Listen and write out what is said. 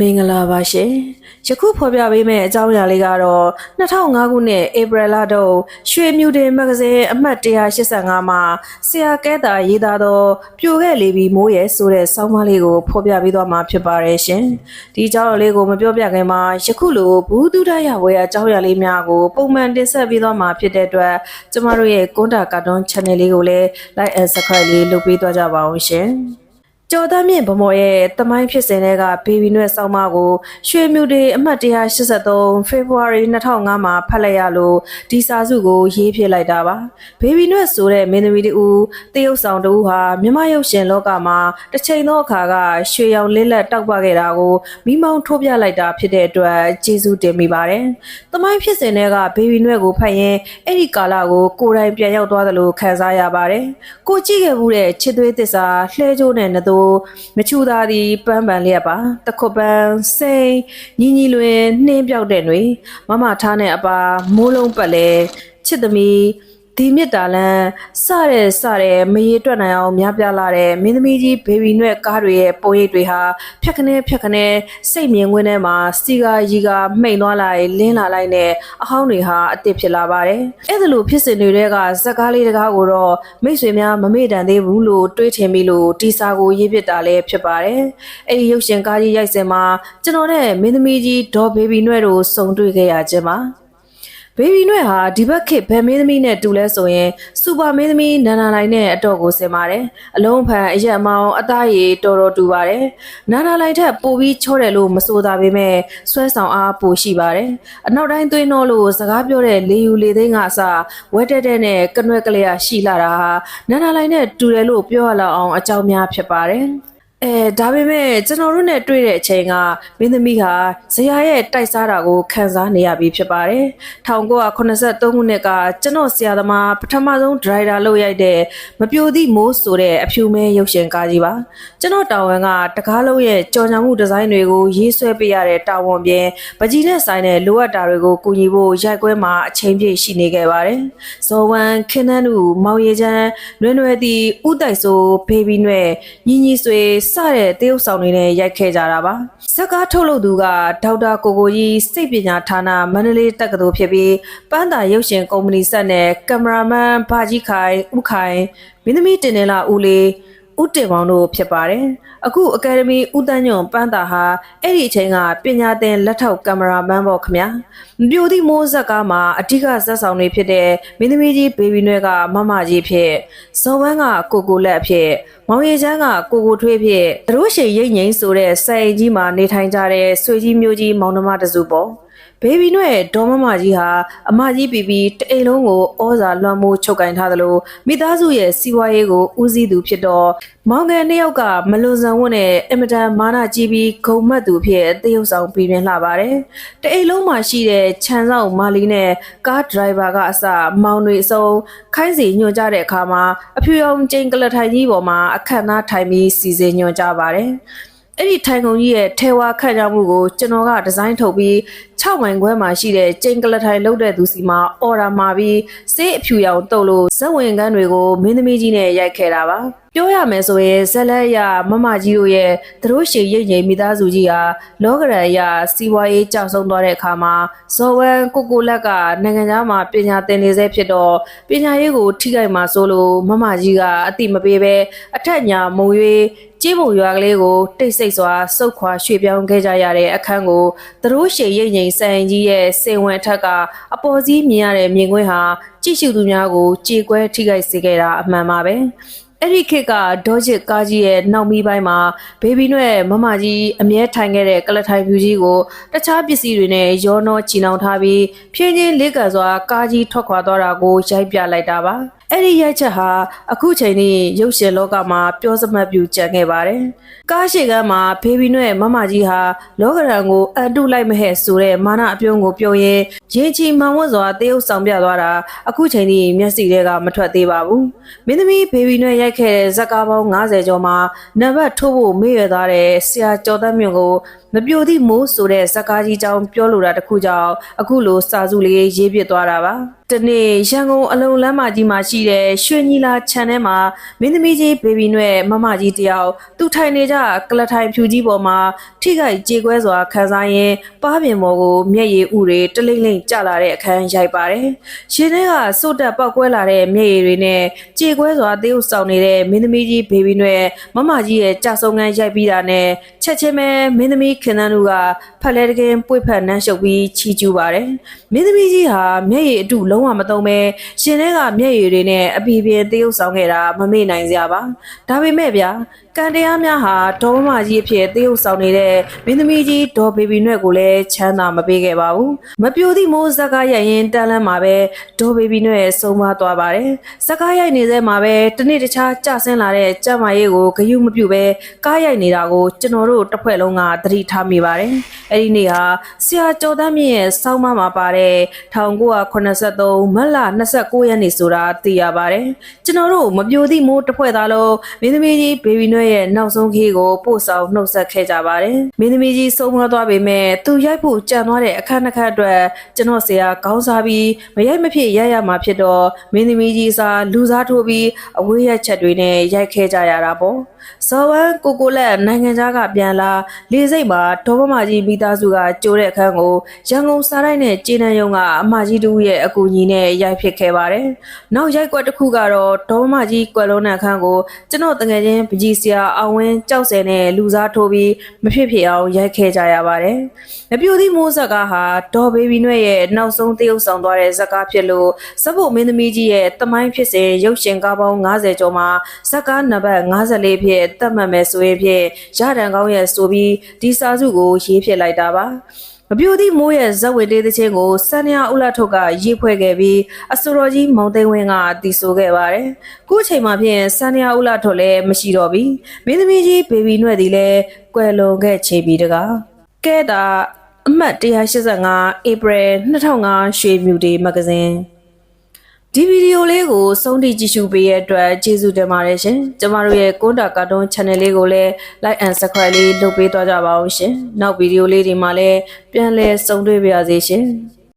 မင်္ဂလာပါရှင်ယခုဖော်ပြပေးမယ့်အကြောင်းအရာလေးကတော့2005ခုနှစ်ဧပြီလတုန်းရွှေမြူတင်မဂဇင်းအမှတ်185မှာဆရာကဲတာရေးသားသောပြိုခဲ့လေပြီးမိုးရဲဆိုတဲ့ဆောင်းပါးလေးကိုဖော်ပြပေးသွားမှာဖြစ်ပါတယ်ရှင်ဒီအကြောင်းအရာလေးကိုမပြောပြခင်မှာယခုလိုဘူးတုဒရဝေအကြောင်းအရာလေးများကိုပုံမှန်တင်ဆက်ပေးသွားမှာဖြစ်တဲ့အတွက်ကျမတို့ရဲ့ကွန်တာကာတွန်း channel လေးကိုလည်း like and subscribe လေးလုပ်ပေးသွားကြပါအောင်ရှင် ကျော်သားမြင့်ဗမော်ရဲ့တမိုင်းဖြစ်စဉ်တွေကဘေဘီနွဲ့ဆောင်းပါးကိုရွှေမြူတေအမှတ်183 February 2005မှာဖတ်လိုက်ရလို့ဒီစာစုကိုရေးဖြစ်လိုက်တာပါဘေဘီနွဲ့ဆိုတဲ့မင်းသမီးတူတရုတ်ဆောင်တူဟာမြမရုပ်ရှင်လောကမှာတစ်ချိန်သောအခါကရွှေရောင်လေးလက်တောက်ပခဲ့တာကိုမိမောင်းထိုးပြလိုက်တာဖြစ်တဲ့အတွက်ကျေးဇူးတင်မိပါတယ်တမိုင်းဖြစ်စဉ်တွေကဘေဘီနွဲ့ကိုဖတ်ရင်အဲ့ဒီကာလကိုကိုယ်တိုင်ပြန်ရောက်သွားသလိုခံစားရပါတယ်ကိုကြည့်ခဲ့မှုတဲ့ချစ်သွေးသစ္စာလှဲကြိုးနဲ့နှသိုးမချူသားသည်ပန်းပန်လျက်ပါတခုတ်ပန်းစိန်ညီညီလွင်နှင်းပြောက်တဲ့တွင်မမထားနဲ့အပါမိုးလုံးပတ်လဲချစ်သမီး ဒီမြစ်တာလန်စတဲ့စတဲ့မရေတွက်နိုင်အောင်များပြားလာတဲ့မင်းသမီးကြီးဘေဘီနွဲ့ကားတွေရဲ့ပုံရိပ်တွေဟာဖြက်ခနဲဖြက်ခနဲစိတ်မြင်ကွင်းထဲမှာစီကာရီကာမှိန်သွားလိုက်လင်းလာလိုက်နဲ့အဟောင်းတွေဟာအစ်စ်ဖြစ်လာပါတယ်အဲ့ဒါလိုဖြစ်စဉ်တွေကဇက်ကားလေးတကားကိုတော့မိတ်ဆွေများမမေ့တန်သေးဘူးလို့တွေးထင်ပြီးလို့တီစာကိုရေးပစ်တာလည်းဖြစ်ပါတယ်အဲ့ဒီရုပ်ရှင်ကားကြီးရိုက်စင်မှာကျွန်တော်နဲ့မင်းသမီးကြီးဒေါ်ဘေဘီနွဲ့တို့စုံတွေ့ခဲ့ရခြင်းပါ ဘေဘီနွဲ့ဟာဒီဘက်ခေတ်ဗန်မင်းသမီးနဲ့တူလဲဆိုရင်စူပါမင်းသမီးနန္နာလိုက်နဲ့အတော့ကိုဆင်ပါတယ်အလုံးဖန်အရက်မောင်းအသားရည်တော်တော်တူပါတယ်နန္နာလိုက်ထက်ပိုပြီးချောတယ်လို့မဆိုတာပေမဲ့ဆွဲဆောင်အားပိုရှိပါတယ်အနောက်တိုင်းသွင်းတော့လို့စကားပြောတဲ့လေယူလေသိန်းကအစဝဲတက်တဲ့နဲ့ကနွဲ့ကလေးရရှိလာတာဟာနန္နာလိုက်နဲ့တူတယ်လို့ပြောရလောက်အောင်အကြောင်းများဖြစ်ပါတယ် အဲဒါပေမဲ့ကျွန်တော်တို့နဲ့တွေ့တဲ့အချိန်ကမင်းသမီးဟာဇရာရဲ့တိုက်စားတာကိုခံစားနေရပြီဖြစ်ပါတယ်။1983ခုနှစ်ကကျွန်တော်ဆရာသမားပထမဆုံးဒရိုက်တာလုပ်ရိုက်တဲ့မပြိုသည့်မိုးဆိုတဲ့အဖြူမဲရုပ်ရှင်ကားကြီးပါ။ကျွန်တော်တာဝန်ကတကားလုံးရဲ့ကြော်ညာမှုဒီဇိုင်းတွေကိုရေးဆွဲပေးရတဲ့တာဝန်ပြင်ပကြီးနဲ့ဆိုင်တဲ့လိုအပ်တာတွေကိုကူညီဖို့ရိုက်ကွဲမှာအချိန်ပြည့်ရှိနေခဲ့ပါတယ်။ဇော်ဝမ်ခင်နန်းတို့မောင်ရချမ်းနွဲ့နွဲ့သည့်ဥတိုက်ဆိုဘေဘီနွဲ့ညီညီဆွေစတဲ့တရုတ်ဆောင်တွေနဲ့ရိုက်ခဲ့ကြတာပါဇက်ကားထုတ်လုပ်သူကဒေါက်တာကိုကိုကြီးစိတ်ပညာဌာနမန္တလေးတက္ကသိုလ်ဖြစ်ပြီးပန်းသာရုပ်ရှင်ကုမ္ပဏီဆက်နဲ့ကင်မရာမန်ဘာကြီးခိုင်ဥခိုင်မင်းသမီးတင်နေလာဦးလေး ဦးတင်ပေါင်းတို့ဖြစ်ပါတယ်။အခုအကယ်ဒမီဦးတန်းညွန့်ပန်းတာဟာအဲ့ဒီအချိန်ကပညာသင်လက်ထောက်ကင်မရာမန်ပေါ့ခင်ဗျာ။မပြိုသည့်မိုးဇက်ကားမှာအထူးဇက်ဆောင်တွေဖြစ်တဲ့မင်းသမီးကြီးဘေဘီနွဲကမမကြီးဖြစ်ဇော်ဝမ်းကကိုကိုလက်ဖြစ်မောင်ရီချမ်းကကိုကိုထွေးဖြစ်သူတို့ရှိရိတ်ငိမ့်ဆိုတဲ့စိုင်ကြီးမှာနေထိုင်ကြတဲ့ဆွေကြီးမျိုးကြီးမောင်နှမတစုပေါ့။ ဘေဘီနွဲ့ဒေါ်မမကြီးဟာအမကြီးပြီးပြီးတအိမ်လုံးကိုဩဇာလွှမ်းမိုးချုပ်ကင်ထားသလိုမိသားစုရဲ့စီးပွားရေးကိုဦးစီးသူဖြစ်တော့မောင်ငယ်နှစ်ယောက်ကမလွန်ဆန်ဝတ်နဲ့အင်မတန်မာနကြီးပြီးဂုံမတ်သူဖြစ်တရုပ်ဆောင်ပြည်ပြင်းလှပါတယ်။တအိမ်လုံးမှာရှိတဲ့ခြံဆောင်မာလီနဲ့ကားဒရိုင်ဘာကအစမောင်တွေအစုံခိုင်းစီညွှန်ကြတဲ့အခါမှာအဖြူရောင်ကျင်းကလထိုင်ကြီးပေါ်မှာအခန့်သားထိုင်ပြီးစီစဉ်ညွှန်ကြပါတယ်။အဲ့ဒီထိုင်ကုန်ကြီးရဲ့ထဲဝါခန့်ကြမှုကိုကျွန်တော်ကဒီဇိုင်းထုတ်ပြီး6မိုင်ခွဲမှာရှိတဲ့ကျိန်ကလထိုင်လုတ်တဲ့သူစီမှာအော်ဒါမှာပြီးစေးအဖြူရောင်တုပ်လို့ဇက်ဝင်ကန်းတွေကိုမင်းသမီးကြီးနဲ့ရိုက်ခဲ့တာပါပြောရမယ်ဆိုရင်ဇက်လက်ရမမကြီးတို့ရဲ့သူတို့ရှေရိတ်ငိမ်မိသားစုကြီးဟာလောကရန်ရစီးပွားရေးကြောက်ဆုံးသွားတဲ့အခါမှာဇော်ဝမ်ကိုကိုလက်ကနိုင်ငံသားမှာပညာသင်နေစေဖြစ်တော့ပညာရေးကိုထိခိုက်မှာဆိုလို့မမကြီးကအတိမပေးပဲအထက်ညာမုံ၍ကြေးပုံရွာကလေးကိုတိတ်ဆိတ်စွာစုတ်ခွာရွှေ့ပြောင်းခဲ့ကြရတဲ့အခန်းကိုသူတို့ရှေရိတ်ငိမ်စံကြီးရဲ့စေဝင်ထက်ကအပေါ်စီးမြင်ရတဲ့မြင်ကွင်းဟာကြည့်ရှုသူများကိုကြေကွဲထိခိုက်စေခဲ့တာအမှန်ပါပဲအဲ့ဒီခေတ်ကဒေါ်ချစ်ကားကြီးရဲ့နောက်မီးပိုင်းမှာဘေဘီနွဲ့မမကြီးအမြဲထိုင်ခဲ့တဲ့ကလထိုင်ဖြူကြီးကိုတခြားပစ္စည်းတွေနဲ့ရောနှောချီနှောင်ထားပြီးဖြင်းချင်းလေးကန်စွာကားကြီးထွက်ခွာသွားတာကိုရိုက်ပြလိုက်တာပါ အဲ့ဒီရိုက်ချက်ဟာအခုချိန်ထိရုပ်ရှင်လောကမှာပြောစမှတ်ပြုကြံခဲ့ပါတယ်။ကားရှိကမ်းမှာဘေဘီနွဲ့မမကြီးဟာလောကရန်ကိုအန်တုလိုက်မဟဲ့ဆိုတဲ့မာနအပြုံးကိုပြောရဲရင်ချီမှန်ဝတ်စွာတေးဥဆောင်ပြသွားတာအခုချိန်ထိမျက်စိတွေကမထွက်သေးပါဘူး။မင်းသမီးဘေဘီနွဲ့ရိုက်ခဲ့တဲ့ဇက်ကားပေါင်း90ကျော်မှာနံပါတ်ထိုးဖို့မေ့ရသွားတဲ့ဆရာကျော်သက်မြင့်ကိုမပြိုသည့်မိုးဆိုတဲ့ဇက်ကားကြီးကြောင်းပြောလိုတာတခုကြောင့်အခုလိုစာစုလေးရေးပြစ်သွားတာပါ။ ဒီနေ့ရန်ကုန်အလုံလမ်းမကြီးမှာရှိတဲ့ရွှေညီလာခြံထဲမှာမင်းသမီးကြီးဘေဘီနွဲ့မမကြီးတယောက်သူထိုင်နေကြကလထိုင်ဖြူကြီးပေါ်မှာထိခိုက်ကြေကွဲစွာခံစားရင်းပါးပြင်ပေါ်ကိုမျက်ရည်ဥတွေတလိမ့်လိမ့်ကျလာတဲ့အခန်းရိုက်ပါတယ်။ရှင်ထဲကစို့တက်ပောက်ကွဲလာတဲ့မျက်ရည်တွေနဲ့ကြေကွဲစွာသေုပ်ဆောင်နေတဲ့မင်းသမီးကြီးဘေဘီနွဲ့မမကြီးရဲ့ကြာဆုံးငန်းရိုက်ပြီးတာနဲ့ချက်ချင်းပဲမင်းသမီးခင်သန်းတို့ကဖက်လဲတကင်းပွေဖက်နှမ်းရှုပ်ပြီးချီကျူးပါတယ်။မင်းသမီးကြီးဟာမျက်ရည်အတုလုံးဝမသုံးပဲရှင်ထဲကမျက်ရည်တွေနဲ့အပီပင်သေုပ်ဆောင်ခဲ့တာမမေ့နိုင်စရာပါ။ဒါပေမဲ့ဗျာကံတရားများဟာဒေါမမကြီးအဖြစ်သေုပ်ဆောင်နေတဲ့မင်းသမီးကြီးဒေါ်ဘေဘီနွဲ့ကိုလည်းချမ်းသာမပေးခဲ့ပါဘူး။မပြိုသည့်မိုးဇက်ကားရိုက်ရင်တန်လန်းမှာပဲဒေါ်ဘေဘီနွဲ့ဆုံးမသွားပါတယ်။ဇက်ကားရိုက်နေသေးမှာပဲတနေ့တခြားကြဆင်းလာတဲ့ကြမ်းမာရေးကိုဂယုမပြုပဲကားရိုက်နေတာကိုကျွန်တော်တို့တစ်ဖွဲ့လုံးကသတိထားမိပါတယ်။အဲဒီနေ့ဟာဆရာကျော်တန်းမြင့်ရဲ့စောင်းမမှာပါတဲ့1983မတ်လ29ရက်နေ့ဆိုတာသိရပါတယ်။ကျွန်တော်တို့မပြိုသည့်မိုးတစ်ဖွဲ့သားလုံးမင်းသမီးကြီးဘေဘီနွဲ့ရဲ့နောက်ဆုံးခေတ်ကိုပို့ဆောင်နှုတ်ဆက်ခဲ့ကြပါတယ်။မင်းသမီးကြီးဆုံးမသွားပေမဲ့သူရိုက်ဖို့ကြံသွားတဲ့အခန်းတစ်ခါအတွက်ကျွန်တော်ဆရာခေါင်းစားပြီးမရိုက်မဖြစ်ရိုက်ရမှာဖြစ်တော့မင်းသမီးကြီးစားလူစားထိုးပြီးအဝေးရက်ချက်တွေနဲ့ရိုက်ခဲ့ကြရတာပေါ့။ဇော်ဝမ်းကိုကိုလက်နိုင်ငံသားကပြန်လာလေစိတ်မှာဒေါ်မမကြီးမိသားစုကကြိုးတဲ့အခန်းကိုရန်ကုန်စားတိုင်းနဲ့ကျေးနန်းရုံကအမကြီးတူရဲ့အကူအညီနဲ့ရိုက်ဖြစ်ခဲ့ပါတယ်။နောက်ရိုက်ကွက်တစ်ခုကတော့ဒေါ်မမကြီးကွယ်လုံးတဲ့အခန်းကိုကျွန်တော်တငယ်ချင်းပကြီးစရာအောင်ဝင်းကြောက်စဲနဲ့လူစားထိုးပြီးမဖြစ်ဖြစ်အောင်ရိုက်ခဲ့ကြရပါတယ်။မပြိုသည့်မိုးဇက်ကားဟာဒေါ်ဘေဘီနွဲ့ရဲ့နောက်ဆုံးတရုပ်ဆောင်သွားတဲ့ဇက်ကားဖြစ်လို့စပ်ဖို့မင်းသမီးကြီးရဲ့တမိုင်းဖြစ်စဉ်ရုပ်ရှင်ကားပေါင်း90ကျော်မှာဇက်ကားနံပါတ်54ဖြစ်သတ်မှတ်မယ်ဆိုရင်ဖြင့်ရတန်ကောင်းရဲ့ဆိုပြီးဒီစာစုကိုရေးဖြစ်လိုက်တာပါ မပြိုသည့်မိုးရဲ့ဇက်ဝေတေးသချင်းကိုစန္ဒယာဥလထုတ်ကရေးဖွဲ့ခဲ့ပြီးအစိုးရကြီးမောင်သိန်းဝင်းကတီးဆိုခဲ့ပါတယ်။ခုချိန်မှာဖြင့်စန္ဒယာဥလထုတ်လည်းမရှိတော့ပြီ။မင်းသမီးကြီးဘေဘီနွဲ့သည်လည်းကွယ်လွန်ခဲ့ချေပြီတကား။ကဲတာအမှတ်185 April 2005ရွှေမြူဒေမဂ္ဂဇင်း ဒီဗီဒီယိုလေးကိုစုံတိကြည့်ရှုပေးတဲ့အတွက်ကျေးဇူးတင်ပါတယ်ရှင်။ကျမတို့ရဲ့ကွန်တာကာတွန်း channel လေးကိုလည်း like and subscribe လေးလုပ်ပေးသွားကြပါဦးရှင်။နောက်ဗီဒီယိုလေးဒီမှာလည်းပြန်လည်ဆုံတွေ့ပါရစေရှင်။